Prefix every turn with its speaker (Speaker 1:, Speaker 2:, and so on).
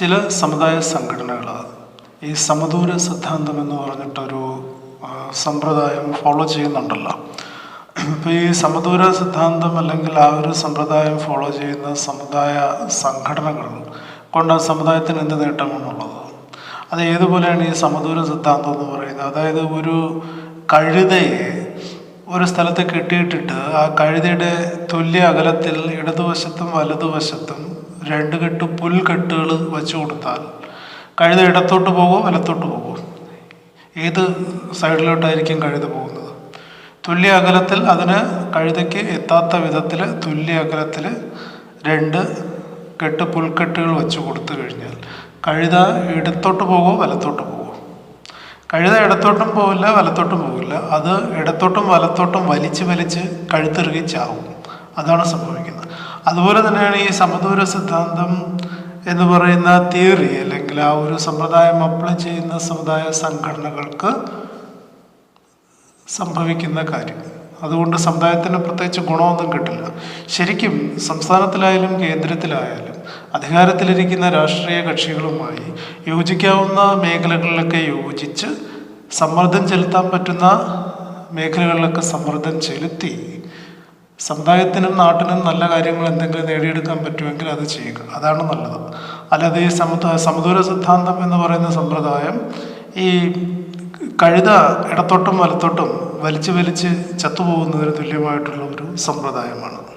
Speaker 1: ചില സമുദായ സംഘടനകൾ ഈ സമദൂര സിദ്ധാന്തം എന്ന് പറഞ്ഞിട്ടൊരു സമ്പ്രദായം ഫോളോ ചെയ്യുന്നുണ്ടല്ലോ. ഇപ്പോൾ ഈ സമദൂര സിദ്ധാന്തം അല്ലെങ്കിൽ ആ ഒരു സമ്പ്രദായം ഫോളോ ചെയ്യുന്ന സമുദായ സംഘടനകൾ കൊണ്ട് ആ സമുദായത്തിന് എന്ത് നേട്ടമാണുള്ളത് അത് ഏതുപോലെയാണ് ഈ സമദൂര സിദ്ധാന്തം എന്ന് പറയുന്നത്? അതായത് ഒരു കഴുതയെ ഒരു സ്ഥലത്ത് കെട്ടിയിട്ടിട്ട് ആ കഴുതയുടെ തുല്യ അകലത്തിൽ ഇടതുവശത്തും വലതുവശത്തും രണ്ട് കെട്ട് പുൽകെട്ടുകൾ വെച്ച് കൊടുത്താൽ കഴുത ഇടത്തോട്ട് പോകുമോ വലത്തോട്ട് പോകുമോ ഏത് സൈഡിലോട്ടായിരിക്കും കഴുത പോകുന്നത്? തുല്യ അകലത്തിൽ അതിന് കഴുതയ്ക്ക് എത്താത്ത വിധത്തിൽ തുല്യ അകലത്തിൽ രണ്ട് കെട്ട് പുൽക്കെട്ടുകൾ വെച്ച് കൊടുത്തു കഴിഞ്ഞാൽ കഴുത ഇടത്തോട്ട് പോകുമോ വലത്തോട്ട് പോകുമോ കഴുത ഇടത്തോട്ടും പോകില്ല വലത്തോട്ടും പോകില്ല അത് ഇടത്തോട്ടും വലത്തോട്ടും വലിച്ച് വലിച്ച് കഴുത്തിറുകി ചാവും. അതാണ് സംഭവിക്കുന്നത്. അതുപോലെ തന്നെയാണ് ഈ സമദൂര സിദ്ധാന്തം എന്ന് പറയുന്ന തിയറി അല്ലെങ്കിൽ ആ ഒരു സമ്പ്രദായം അപ്ലൈ ചെയ്യുന്ന സമുദായ സംഘടനകൾക്ക് സംഭവിക്കുന്ന കാര്യം. അതുകൊണ്ട് സമുദായത്തിന് പ്രത്യേകിച്ച് ഗുണമൊന്നും കിട്ടില്ല. ശരിക്കും സംസ്ഥാനത്തിലായാലും കേന്ദ്രത്തിലായാലും അധികാരത്തിലിരിക്കുന്ന രാഷ്ട്രീയ കക്ഷികളുമായി യോജിക്കാവുന്ന മേഖലകളിലൊക്കെ യോജിച്ച് സമ്മർദ്ദം ചെലുത്താൻ പറ്റുന്ന മേഖലകളിലൊക്കെ സമ്മർദ്ദം ചെലുത്തി സമുദായത്തിനും നാട്ടിനും നല്ല കാര്യങ്ങൾ എന്തെങ്കിലും നേടിയെടുക്കാൻ പറ്റുമെങ്കിൽ അത് ചെയ്യുക. അതാണ് നല്ലത്. അല്ലാതെ ഈ സമുദ സമദൂര സിദ്ധാന്തം എന്ന് പറയുന്ന സമ്പ്രദായം ഈ കഴുത ഇടത്തോട്ടും വലത്തോട്ടും വലിച്ച് വലിച്ച് ചത്തുപോകുന്നതിന് തുല്യമായിട്ടുള്ള ഒരു സമ്പ്രദായമാണ്.